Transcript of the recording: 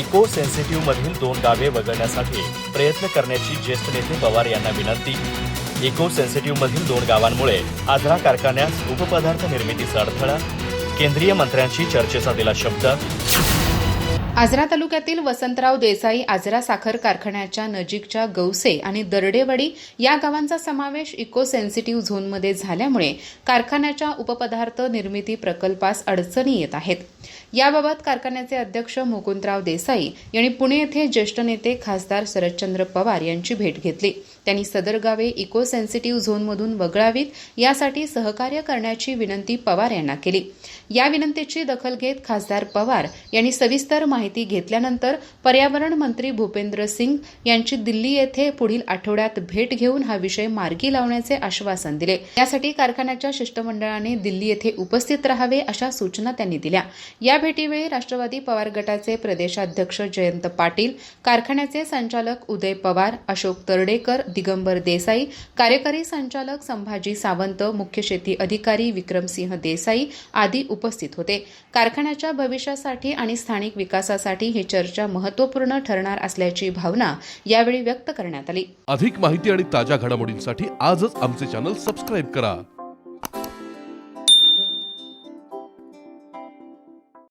Eco sensitive मधील दोन गावे वगळण्यासाठी प्रयत्न करण्याची ज्येष्ठ नेते पवार यांना विनंती. इको सेन्सिटिव्ह मधील दोन गावांमुळे आजरा कारखान्यास उपपदार्थ निर्मितीचा अडथळा केंद्रीय मंत्र्यांशी चर्चेचा दिला शब्द आजरा तालुक्यातील वसंतराव देसाई आजरा साखर कारखान्याच्या नजीकच्या गौसे आणि दरडेवाडी या गावांचा समावेश इको सेन्सिटिव्ह झोनमध्ये झाल्यामुळे कारखान्याच्या उपपदार्थ निर्मिती प्रकल्पास अडचणी येत आहेत. याबाबत कारखान्याचे अध्यक्ष मुकुंदराव देसाई यांनी पुणे येथे ज्येष्ठ नेते खासदार शरदचंद्र पवार यांची भेट घेतली. त्यांनी सदर गावे इको सेन्सिटिव्ह झोनमधून वगळावीत यासाठी सहकार्य करण्याची विनंती पवार यांना केली. या विनंतीची दखल घेत खासदार पवार यांनी सविस्तर माहिती घेतल्यानंतर पर्यावरण मंत्री भूपेंद्र सिंग यांची दिल्ली येथे पुढील आठवड्यात भेट घेऊन हा विषय मार्गी लावण्याचे आश्वासन दिले. यासाठी कारखान्याच्या शिष्टमंडळाने दिल्ली येथे उपस्थित राहावे अशा सूचना त्यांनी दिल्या. या भेटीवेळी राष्ट्रवादी पवार गटाचे प्रदेशाध्यक्ष जयंत पाटील कारखान्याचे संचालक उदय पवार अशोक तरडेकर दिगंबर देसाई कार्यकारी संचालक संभाजी सावंत मुख्य शेती अधिकारी विक्रमसिंह देसाई आदी उपस्थित होते. कारखान्याच्या भविष्यासाठी आणि स्थानिक विकासासाठी ही चर्चा महत्त्वपूर्ण ठरणार असल्याची भावना यावेळी व्यक्त करण्यात आली. अधिक माहिती आणि ताज्या घडामोडींसाठी आजच आमचे चॅनल सबस्क्राईब करा.